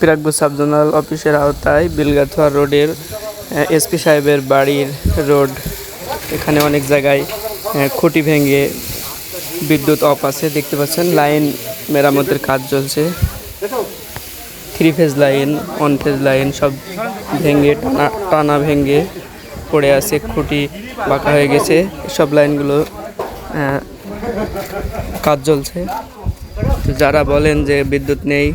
প্রাজ্ঞ subzonal অফিসের আওতায় বিলগাথুয়া রোডের এসপি সাহেবের বাড়ির রোড, এখানে অনেক জায়গায় খুঁটি ভেঙে বিদ্যুৎ অফ আছে, দেখতে পাচ্ছেন। লাইন মেরামতের কাজ চলছে। Three phase line, one phase line সব ভেঙে, টানা টানা ভেঙে পড়ে আছে, খুঁটি বাঁকা হয়ে গেছে। সব লাইনগুলো কাজ চলছে। যারা বলেন যে বিদ্যুৎ নেই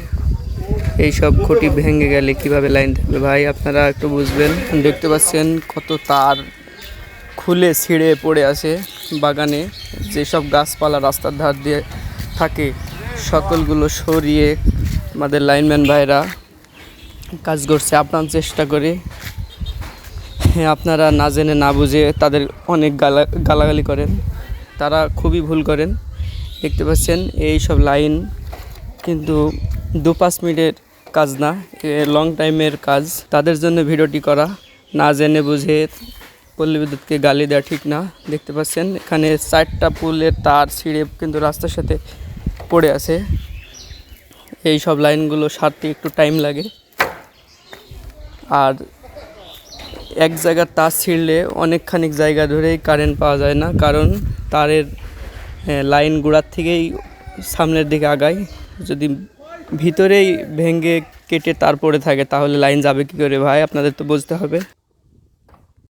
এই সব খুঁটি ভেঙে গেলে কীভাবে লাইন থাকবে? ভাই, আপনারা একটু বুঝবেন। দেখতে পাচ্ছেন কত তার খুলে ছিঁড়ে পড়ে আছে বাগানে। যেসব গাছপালা রাস্তার ধার দিয়ে থাকে, সকলগুলো সরিয়ে আমাদের লাইনম্যান ভাইরা কাজ করছে। আপনার চেষ্টা করে হ্যাঁ আপনারা না জেনে না বুঝে তাদের অনেক গালা, গালাগালি করেন। তারা খুবই ভুল করেন। দেখতে পাচ্ছেন এই সব লাইন কিন্তু দু পাঁচ মিনিটের কাজ না লং টাইমের কাজ। তাদের জন্য ভিডিওটি করা, না জেনে বুঝে পল্লী বিদ্যুৎকে গালি দেওয়া ঠিক না। দেখতে পাচ্ছেন, এখানে চারটা পুলের তার ছিঁড়ে কিন্তু রাস্তার সাথে পড়ে আছে। এই সব লাইনগুলো সারতে একটু টাইম লাগে। আর এক জায়গার তার ছিঁড়লে অনেকখানিক জায়গা ধরেই কারেন্ট পাওয়া যায় না, কারণ তারের লাইন গোড়ার থেকেই সামনের দিকে আগায়। যদি ভিতরেই ভেঙে কেটে তার পড়ে থাকে, তাহলে লাইন যাবে কি করে ভাই? আপনাদের তো বুঝতে হবে।